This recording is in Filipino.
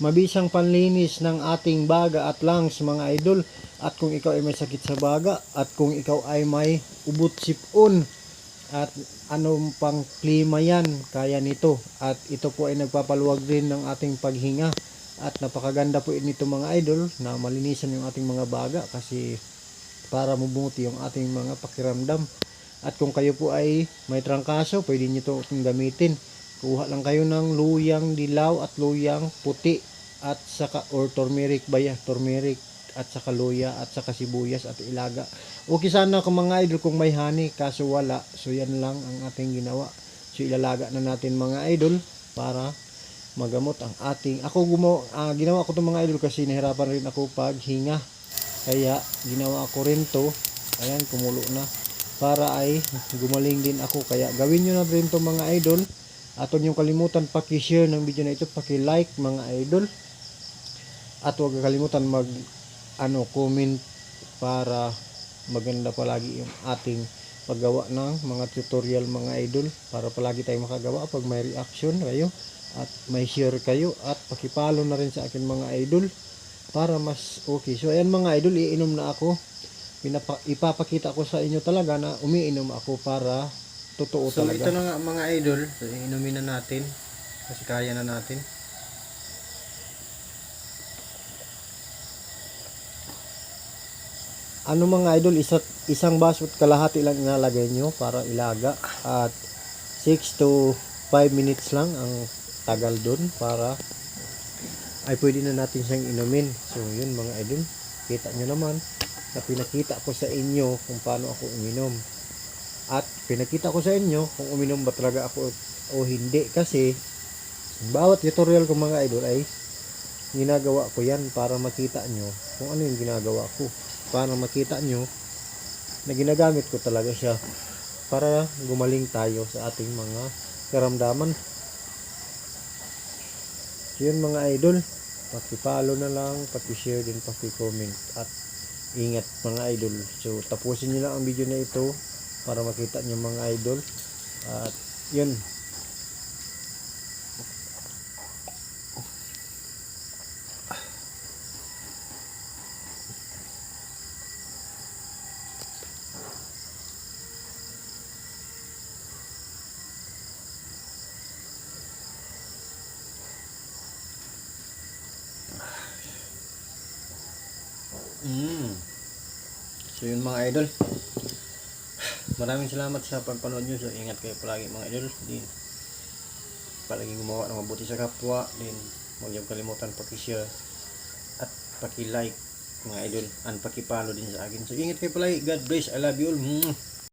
mabisang panlinis ng ating baga at lungs mga idol. At kung ikaw ay may sakit sa baga at kung ikaw ay may ubot sipon at anong pang klima yan, kaya nito. At ito po ay nagpapaluwag rin ng ating paghinga. At napakaganda po nito mga idol na malinisan yung ating mga baga kasi para mabumuti yung ating mga pakiramdam. At kung kayo po ay may trangkaso, pwede nyo ito itong gamitin. Kuha lang kayo ng luyang dilaw at luyang puti at saka or turmeric ba ya? Turmeric at saka luya at saka sibuyas at ilaga. Okay sana kung mga idol kung may honey kaso wala. So yan lang ang ating ginawa. So ilalaga na natin mga idol para magamot ang ating ako gumawa ah, ginawa ko 'tong mga idol kasi nahirapan rin ako pag hinga kaya ginawa ko rin to ayan kumulo na para ay gumaling din ako kaya gawin nyo na rin to mga idol at huwag nyo kalimutan paki-share ng video na ito paki-like mga idol at huwag kalimutan mag ano comment para maganda palagi yung ating paggawa ng mga tutorial mga idol para palagi tayong makagawa pag may reaction kayo at may share kayo at pakipalo na rin sa akin mga idol para mas okay. So ayan mga idol, iinom na ako. Pinapa, ipapakita ko sa inyo talaga na umiinom ako para totoo So talaga. ito na nga mga idol, so inumin na natin kasi kaya na natin. Ano mga idol, isa, isang baso at kalahati lang inalagay nyo para ilaga at 6 to 5 minutes lang ang tagal dun para ay pwede na natin siyang inumin. So yun mga idol, kita nyo naman na pinakita ko sa inyo kung paano ako uminom. At pinakita ko sa inyo kung uminom ba talaga ako o hindi. Kasi bawat tutorial ko mga idol ay ginagawa ko yan para makita nyo kung ano yung ginagawa ko. Para makita nyo na ginagamit ko talaga siya para gumaling tayo sa ating mga karamdaman. So yun mga idol pakipalo na lang pakishare din pakicomment. At ingat mga idol. So tapusin nyo lang ang video na ito para makita nyo mga idol at yun Mm. So yun mga idol. Maraming salamat sa pagpanood nyo. So ingat kayo palagi mga idol. Din palagi gumawa ng mabuti sa kapwa. Din huwag niyo kalimutan paki-share at paki-like mga idol and paki-follow din sa akin. So ingat kayo palagi. God bless. I love you all.